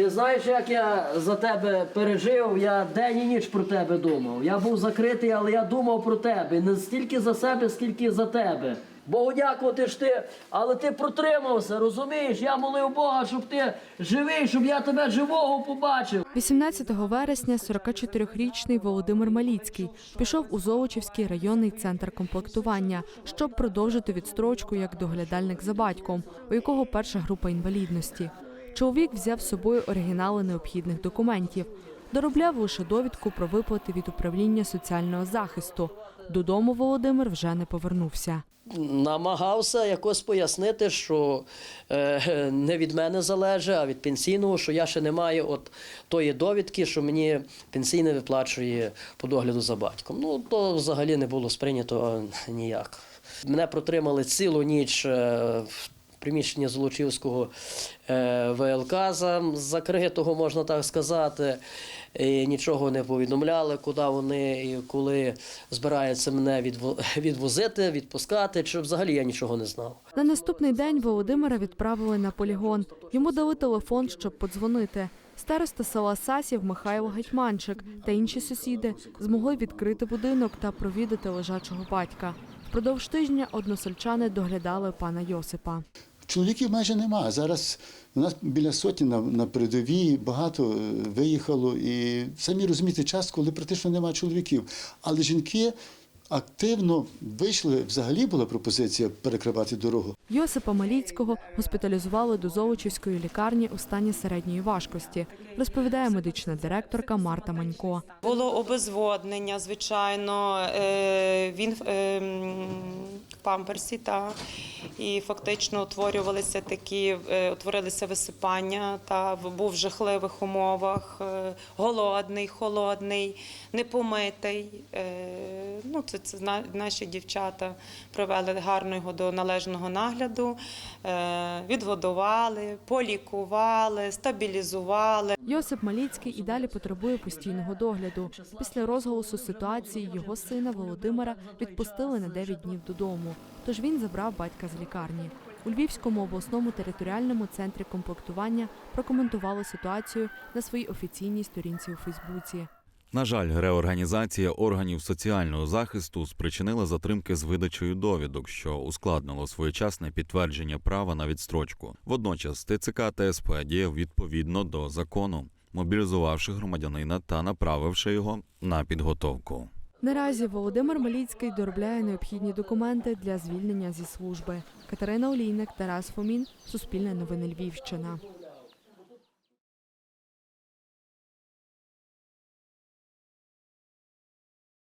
Ти знаєш, як я за тебе пережив, я день і ніч про тебе думав. Я був закритий, але я думав про тебе. Не стільки за себе, скільки за тебе. Богу дякувати ж ти, але ти протримався, розумієш? Я молив Бога, щоб ти живий, щоб я тебе живого побачив. 18 вересня 44-річний Володимир Маліцький пішов у Золочівський районний центр комплектування, щоб продовжити відстрочку як доглядальник за батьком, у якого перша група інвалідності. Чоловік взяв з собою оригінали необхідних документів. Доробляв лише довідку про виплати від управління соціального захисту. Додому Володимир вже не повернувся. намагався якось пояснити, що е, не від мене залежить, а від пенсійного, що я ще не маю от тої довідки, що мені пенсійне виплачує по догляду за батьком. Ну, то взагалі не було сприйнято ніяк. Мене протримали цілу ніч. е, в Приміщення Золочівського е, ВЛК закритого, можна так сказати. І нічого не повідомляли, куди вони і коли збираються мене відво- відвозити, відпускати, чи взагалі я нічого не знав. На наступний день Володимира відправили на полігон. Йому дали телефон, щоб подзвонити. Староста села Сасів Михайло Гетьманчик та інші сусіди змогли відкрити будинок та провідати лежачого батька. Впродовж тижня односельчани доглядали пана Йосипа. Чоловіків майже немає. Зараз у нас біля сотні на, на передовій багато е, виїхало. І самі розумієте, час, коли практично немає чоловіків. Але жінки активно вийшли. Взагалі була пропозиція перекривати дорогу. Йосипа Маліцького госпіталізували до Золочівської лікарні у стані середньої важкості, розповідає медична директорка Марта Манько. Було обезводнення, звичайно. е, Він е, в памперсі, та і фактично утворювалися такі, е, утворилися висипання. Та був в жахливих умовах, е, голодний, холодний, непомитий. Е, Ну, це, це наші дівчата провели гарно його до належного нагляду, відгодували, полікували, стабілізували. Йосип Маліцький і далі потребує постійного догляду. Після розголосу ситуації його сина Володимира відпустили на 9 днів додому. Тож він забрав батька з лікарні. У Львівському обласному територіальному центрі комплектування прокоментували ситуацію на своїй офіційній сторінці у Фейсбуці. На жаль, реорганізація органів соціального захисту спричинила затримки з видачею довідок, що ускладнило своєчасне підтвердження права на відстрочку. Водночас ТЦК та СП відповідно до закону, мобілізувавши громадянина та направивши його на підготовку. Наразі Володимир Маліцький доробляє необхідні документи для звільнення зі служби. Катерина Олійник, Тарас Фомін, Суспільне новини Львівщина.